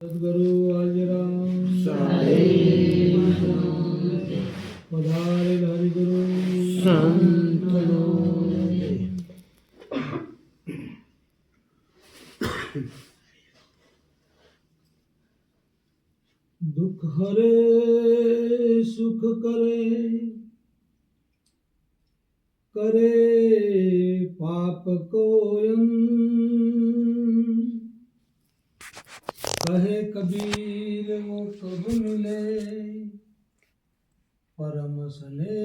સદગુરુ હાજરામ પધારે હરિગુરુ દુઃખ હરે સુખ કરે કરે પાપ કોયમ कहे कबीर, वो कब मिले परम सने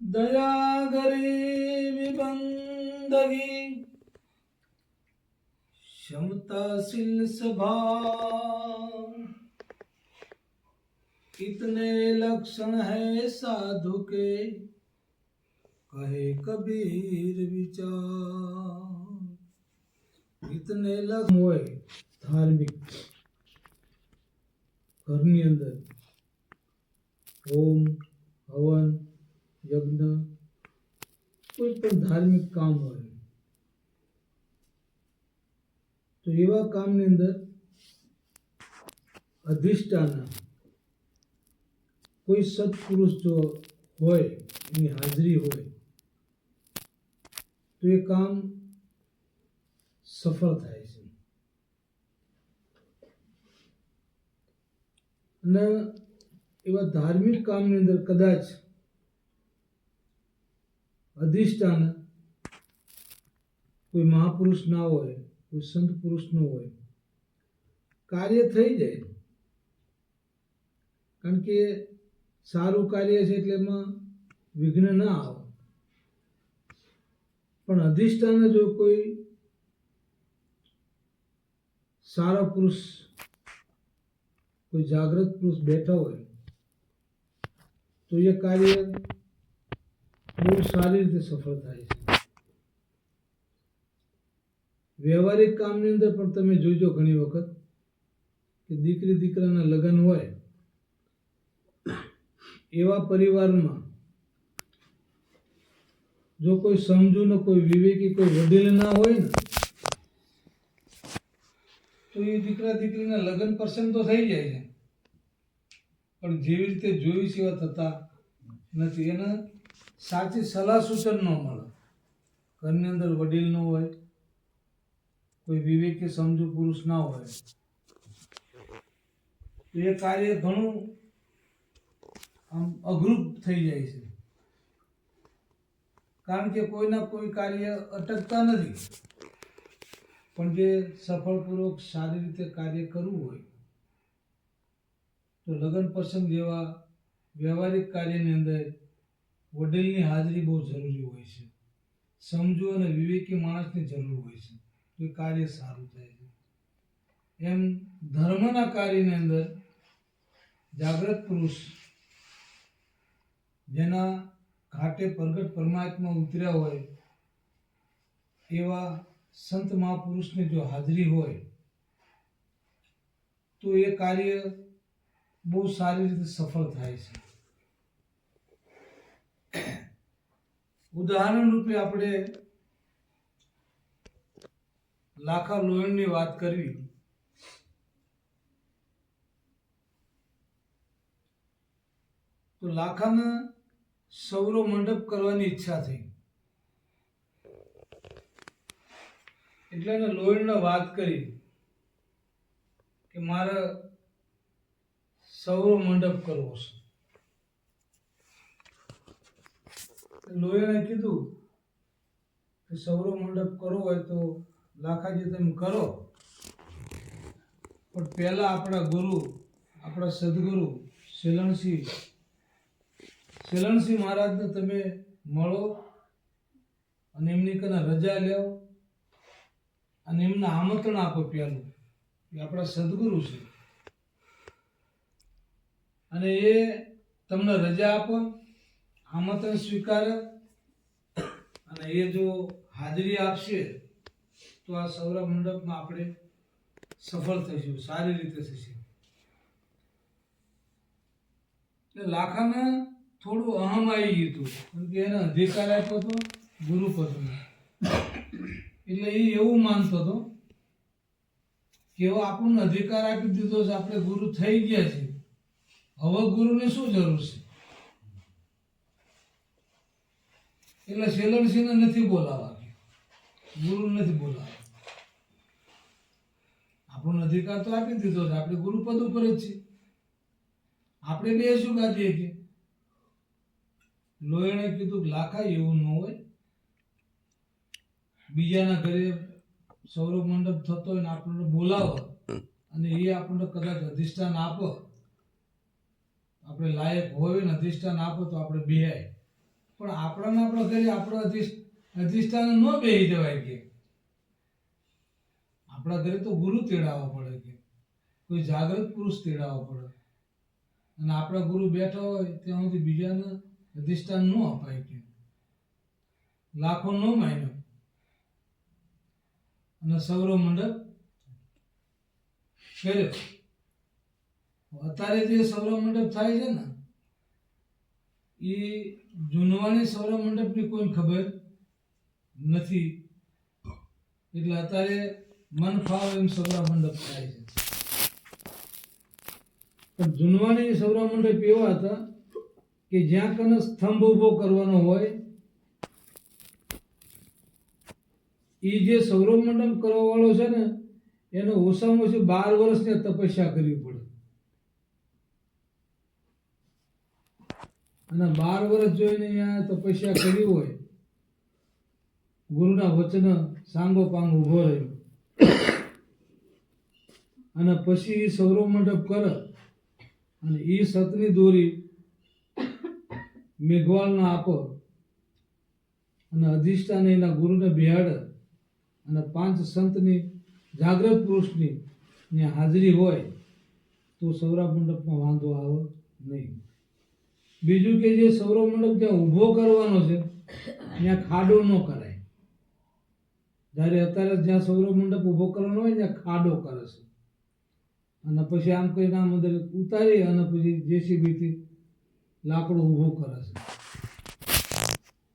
दया गरीबी बंदगी क्षमताशील स्वभाव कितने लक्षण है साधु के કહે કબીર વિચાર ઇતને લગ હોય ધાર્મિક ઘરની અંદર હોમ હવન યજ્ઞ કોઈ પણ ધાર્મિક કામ હોય તો એવા કામની અંદર અધિષ્ઠાન કોઈ સત્પુરુષ જો હોય એની હાજરી હોય તો એ કામ સફળ થાય છે. અને એવા ધાર્મિક કામની અંદર કદાચ અધિષ્ઠાન કોઈ મહાપુરુષ ના હોય, કોઈ સંત પુરુષ ન હોય, કાર્ય થઈ જાય. કારણ કે સારું કાર્ય છે એટલે એમાં વિઘ્ન ના આવે. પણ અધિષ્ઠાન જો કોઈ સારા પુરુષ, કોઈ જાગૃત પુરુષ બેઠા હોય, તો એ કાર્ય બહુ સારી રીતે સફળ થાય છે. વ્યવહારિક કામની અંદર પણ તમે જોજો ઘણી વખત કે દીકરી દીકરાના લગ્ન હોય, એવા પરિવારમાં જો કોઈ સમજુ ને કોઈ વિવેકી, કોઈ વડીલ ના હોય ને, તો એ દીકરા, દીકરીના લગ્ન પસંદ તો થઈ જાય છે. પણ જેવી રીતે જોઈ સેવા થતા નથી. એને સાચી સલાહ સૂચન ન મળે. ઘરની અંદર વડીલ ન હોય, કોઈ વિવેકી, સમજુ પુરુષ ના હોય. એ કાર્ય ઘણું આમ અઘરું થઈ જાય છે. કારણ કે કોઈના કોઈ કાર્ય અટકતા નથી. પણ જે સફળપૂર્વક સારી રીતે કાર્ય કરવું હોય, તો લગ્ન પ્રસંગ જેવા વ્યવહારિક કાર્યની અંદર વડીલની હાજરી બહુ જરૂરી હોય છે. સમજુ અને વિવેકી માણસની જરૂર હોય છે તો કાર્ય સારું થાય છે. એમ ધર્મના કાર્યની અંદર જાગૃત પુરુષ જેના ઘાટે પ્રગટ પરમાત્મા ઉતર્યા હોય, એવા સંત મહાપુરુષની જો હાજરી હોય, તો એ કાર્ય બહુ સારી રીતે સફળ થાય છે. ઉદાહરણ રૂપે આપણે લાખા લોયણની વાત કરવી. તો લાખાના સૌરો મંડપ કરવાની ઈચ્છા થઈ. એટલે એને લોહીને વાત કરી કે મારે સૌરો મંડપ કરવો છે. લોહીને કીધું કે સૌરો મંડપ કરવો હોય તો લાખાજી તમે કરો. પણ પહેલાં આપણા ગુરુ, આપણા સદગુરુ, શીલણસિંહ શીલણસિંહ મહારાજને તમે મળો અને એમની કને રજા લેવ અને એમને આમંત્રણ આપો પહેલું એ આપણા સદગુરુ છે. અને એ તમને રજા આપો, આમંત્રણ સ્વીકારે અને એ જો હાજરી આપશે તો આ સૌરભ મંડપમાં આપણે સફળ થઈશું, સારી રીતે થશે લાખાને થોડું અહમ આવી ગયું હતું. કેમ કે એને અધિકાર આપ્યો હતો ગુરુ પદનો એટલે એ એવું માનતો હતો કે એવો આપણને અધિકાર આપી દીધો છે, આપણે ગુરુ થઈ ગયા છે હવે ગુરુને શું જરૂર છે? એટલે શેલરસિંહને નથી બોલાવા ગુરુ નથી બોલાવા આપણને અધિકાર તો આપી દીધો છે, આપણે ગુરુપદ ઉપર જ છે આપણે બે શું ગાદીએ કે લોહીણે કીધું લાખા એવું ન હોય. બીજાના ઘરે સૌરભ મંડપ થતો હોય આપણને બોલાવો અને એ આપણને કદાચ અધિષ્ઠાન આપો. આપણે લાયક હોય ને અધિષ્ઠાન આપો તો આપણે બેહાય. પણ આપણાને આપણા ઘરે આપણો અધિષ્ઠાન ન બેહી જવાય કે. આપણા ઘરે તો ગુરુ તેડાવવા પડે કે. કોઈ જાગૃત પુરુષ તેડાવવા પડે. અને આપણા ગુરુ બેઠા હોય ત્યાં સુધી બીજાને ન અપાય કે. લાખો ન અને સૌરવ મંડપ કર્યો. અત્યારે જે સૌરવ મંડપ થાય છે ને, એ જૂનવાની સૌરવ મંડપની કોઈ ખબર નથી. એટલે અત્યારે મન ફાવે એમ સૌરવ મંડપ થાય છે. પણ જૂનવાની સૌરવ મંડપ એવા હતા? કે જ્યાં કને સ્તંભ ઊભો કરવાનો હોય એ જે સૌરમંડળ મંડપ કરવા વાળો છે ને, એને ઓછામાં ઓછી બાર વર્ષની તપસ્યા કરવી પડે. અને બાર વર્ષ જોઈને અહીંયા તપસ્યા કરી હોય, ગુરુના વચન સાંગો પાંગ ઊભો રહ્યો. અને પછી એ સૌરવ મંડપ કરે, અને એ સતની દોરી મેઘવાળને આપ. અને અધિષ્ઠાને એના ગુરુને બિહાડે અને પાંચ સંતની જાગ્રત પુરુષની હાજરી હોય તો સૌરા મંડપમાં વાંધો આવે નહીં. બીજું કે જે સૌરવ મંડપ જ્યાં ઊભો કરવાનો છે, ત્યાં ખાડો ન કરાય. જ્યારે અત્યારે જ્યાં સૌરવ મંડપ ઊભો કરવાનો હોય, ત્યાં ખાડો કરે છે. અને પછી આમ કરીને આમ અંદર ઉતારી અને પછી જેસીબીથી લાકડું ઊભું કરે છે.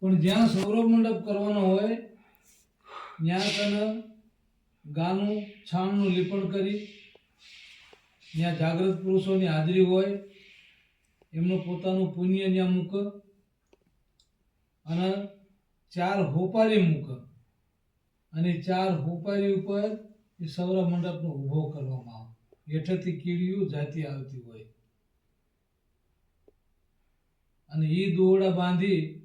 પણ જ્યાં સૌરવ મંડપ કરવાનો હોય, ત્યાં તને ગાનું, છાણનું લીપણ કરી, ત્યાં જાગૃત પુરુષોની હાજરી હોય, એમનું પોતાનું પુણ્ય ત્યાં મૂક અને ચાર હોપારી મૂક. અને ચાર હોપારી ઉપર એ સૌર મંડપનો ઊભો કરવામાં આવે. હેઠળથી કીડીઓ જાતિ આવતી હોય. અને એ દોરડા બાંધી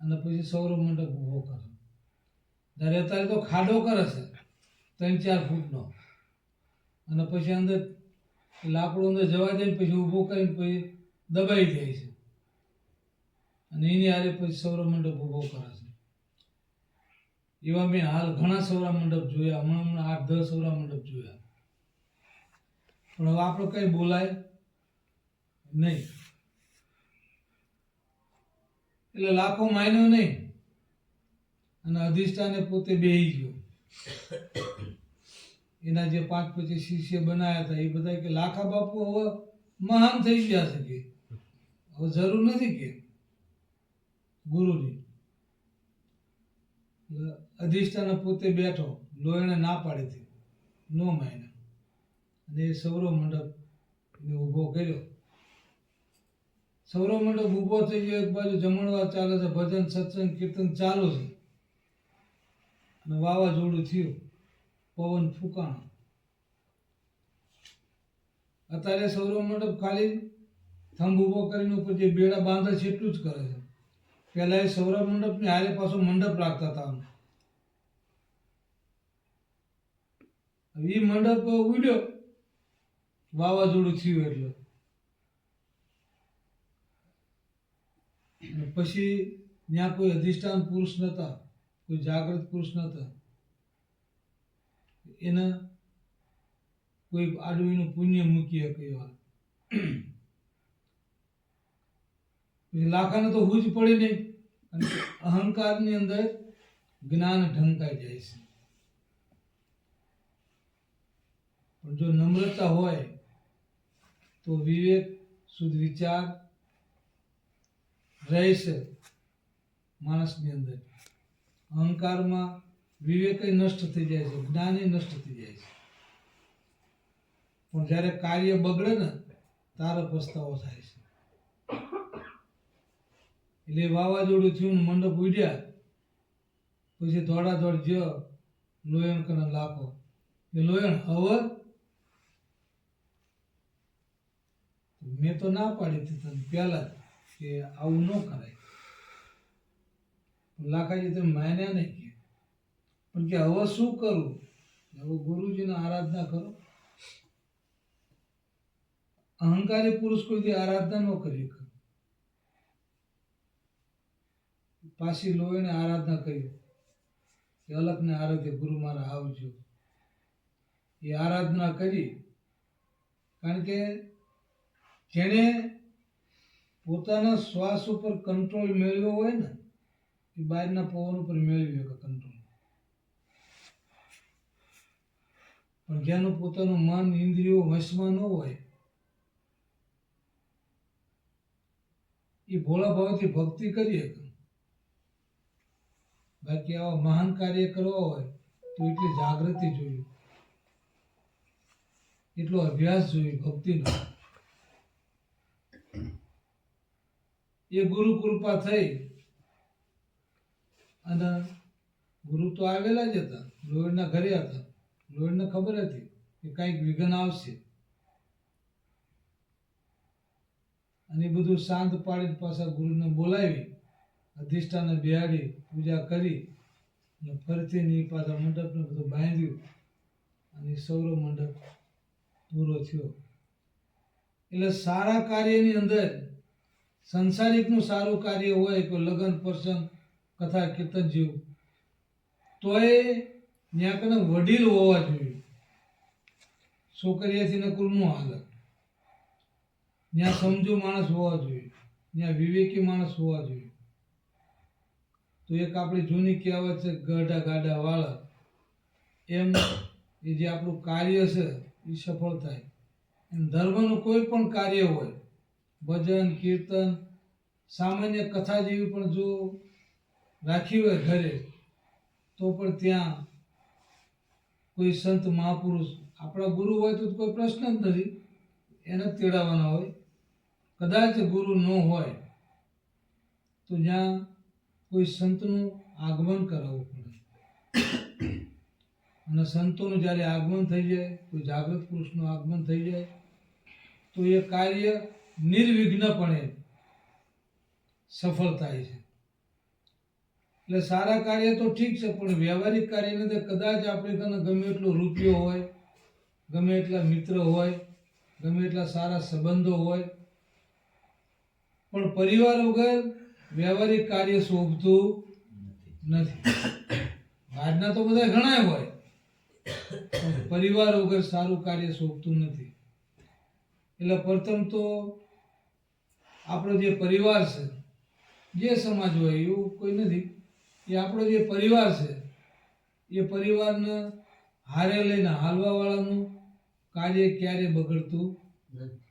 અને પછી સૌર મંડપ ઊભો કરે. જ્યારે અત્યારે તો ખાડો કરે છે, ત્રણ ચાર ફૂટનો. અને પછી અંદર લાકડું અંદર જવા દે ને પછી ઊભો કરીને પછી દબાઈ જાય છે. અને એની હારે પછી સૌર મંડપ ઊભો કરે છે. એવા મેં હાલ ઘણા સૌરા મંડપ જોયા, હમણાં હમણાં આઠ, દસ સૌરા મંડપ જોયા. પણ હવે આપણે કંઈ બોલાય નહીં. એટલે લાખો માયનો નહીં. અને અધિષ્ઠાને પોતે બેહી ગયો. એના જે પાંચ પછી શિષ્ય બનાવ્યા હતા, એ બધા કે લાખા બાપુ હવે મહાન થઈ ગયા છે કે. હવે જરૂર નથી કે. ગુરુની. અધિષ્ઠાને પોતે બેઠો, લોહીને ના પાડી હતી નો માયને. અને એ સૌરવ મંડપ ઊભો કર્યો. સૌરવ મંડપ ઊભો થઈ ગયો, એક બાજુ જમણવાર ચાલે છે, ભજન, સત્સંગ, કીર્તન ચાલુ છે. અને વાવાઝોડું થયું, પવન ફૂંકાણો. અત્યારે સૌરવ મંડપ ખાલી થંભ ઊભો કરીને ઉપર જે બેડા બાંધે છે, એટલું જ કરે છે. પહેલા એ સૌરવ મંડપની હારે પાછો મંડપ રાખતા હતા. એ મંડપ ઉડ્યો. વાવાઝોડું થયું એટલે અને પછી ત્યાં કોઈ અધિષ્ઠાન પુરુષ નતા કોઈ જાગૃત પુરુષ નહોતા. એને કોઈ આડવીનું પુણ્ય મૂકી શકે એવા. લાખાને તો હુજ પડી નહીં અને અહંકારની અંદર જ્ઞાન ઢંકાઈ જાય છે. પણ જો નમ્રતા હોય, તો વિવેક શુદ્ધ વિચાર રહેશે માણસની અંદર. અહંકારમાં વિવેકય નષ્ટ થઈ જાય છે જ્ઞાન નષ્ટ થઈ જાય છે. પણ જ્યારે કાર્ય બગડે ને, તારો પસ્તાવો થાય છે. એટલે વાવાઝોડું થયું મંડપ ઉડ્યા, પછી દોડા દોડ જ લોયણ કને લાખો. એ લોયણ હવે મેં તો ના પાડી હતી તને, પહેલા કે આવું ન કરાય. લાખાજી તમે માન્યા નહીં કે. પણ કે હવે શું કરું? હવે ગુરુજીને આરાધના કરો. અહંકારી પુરુષ કોઈથી આરાધના ન કરી પાછી લોહીને આરાધના કરી. કે અલગને આરાધ્ય ગુરુ મારા આવજો. એ આરાધના કરી. કારણ કે જેણે પોતાના શ્વાસ ઉપર કંટ્રોલ મેળવ્યો હોય ને, એ બહારના પવન ઉપર મેળવી શકે કંટ્રોલ પણ પોતાનું મન, ઇન્દ્રિયો, વશમાં ન હોય, એ ભોળા ભાવથી ભક્તિ કરી શકે. બાકી આવા મહાન કાર્ય કરવા હોય, તો એટલી જાગૃતિ જોઈએ એટલો અભ્યાસ જોઈએ ભક્તિનો. એ ગુરુ કૃપા થઈ. અને ગુરુ તો આવેલા જ હતા. લોહીના ઘરે હતા. લોહીને ખબર હતી કે કંઈક વિઘન આવશે. અને બધું શાંત પાડી પાછા ગુરુને બોલાવી, અધિષ્ઠાને બિહાડી, પૂજા કરી, અને ફરીથી ની પાછા મંડપને બધું બાંધ્યું. અને સૌર મંડપ પૂરો થયો. એટલે સારા કાર્યની અંદર સંસારિકનું સારું કાર્ય હોય કે લગ્ન, પ્રસંગ, કથા, કીર્તન જેવું. તોય ત્યાં કને વડીલ હોવા જોઈએ. છોકરીયાથી નકરું ન હાલત ત્યાં સમજુ માણસ હોવા જોઈએ. ત્યાં વિવેકી માણસ હોવા જોઈએ. તો એક આપણી જૂની કહેવત છે, ગાઢા ગાઢા વાળા. એમ એ જે આપણું કાર્ય છે એ સફળ થાય. એમ ધર્મનું કોઈ પણ કાર્ય હોય ભજન, કીર્તન, સામાન્ય કથા જેવી પણ જો રાખી હોય ઘરે, તો પણ ત્યાં કોઈ સંત મહાપુરુષ, આપણા ગુરુ હોય તો કોઈ પ્રશ્ન જ નથી. એને તેડાવવાના હોય. કદાચ ગુરુ ન હોય, તો જ્યાં કોઈ સંતનું આગમન કરાવવું પડે. અને સંતોનું જ્યારે આગમન થઈ જાય, કોઈ જાગૃત પુરુષનું આગમન થઈ જાય, તો એ કાર્ય નિર્વિઘ્નપણે સફળ થાય છે. એટલે સારા કાર્ય તો ઠીક છે, પણ વ્યવહારિક કાર્યને તો કદાચ આપણે કને ગમે એટલો રૂપિયો હોય, ગમે એટલા મિત્ર હોય, ગમે એટલા સારા સંબંધો હોય, પણ પરિવાર વગર વ્યવહારિક કાર્ય શોભતું નથી. બહારના તો બધા ઘણા હોય પરિવાર વગર સારું કાર્ય શોભતું નથી. એટલે પ્રથમ તો આપણો જે પરિવાર છે, જે સમાજ હોય, એવું કોઈ નથી. એ આપણો જે પરિવાર છે, એ પરિવારને હારે લઈને હાલવાવાળાનું કાર્ય ક્યારે બગડતું નથી.